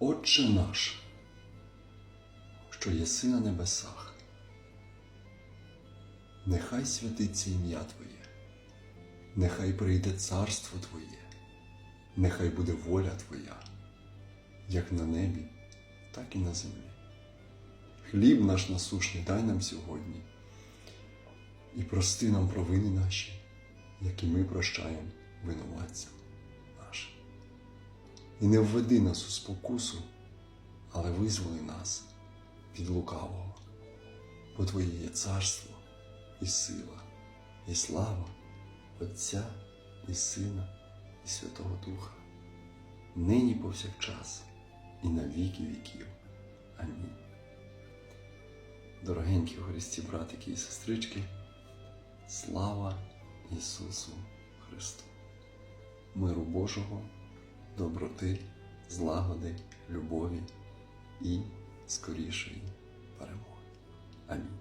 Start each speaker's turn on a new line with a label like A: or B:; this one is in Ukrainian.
A: Отче наш, що єси на небесах, нехай святиться ім'я Твоє, нехай прийде царство Твоє, нехай буде воля Твоя, як на небі, так і на землі. Хліб наш насушний дай нам сьогодні і прости нам провини наші, які ми прощаємо винуватцям. І не введи нас у спокусу, але визволи нас від лукавого, бо Твоє є царство і сила, і слава Отця і Сина, і Святого Духа, нині повсякчас і на віки віків. Амінь. Дорогенькі Христі братики і сестрички, слава Ісусу Христу! Миру Божого, доброти, злагоди, любові і скорішої перемоги. Амінь.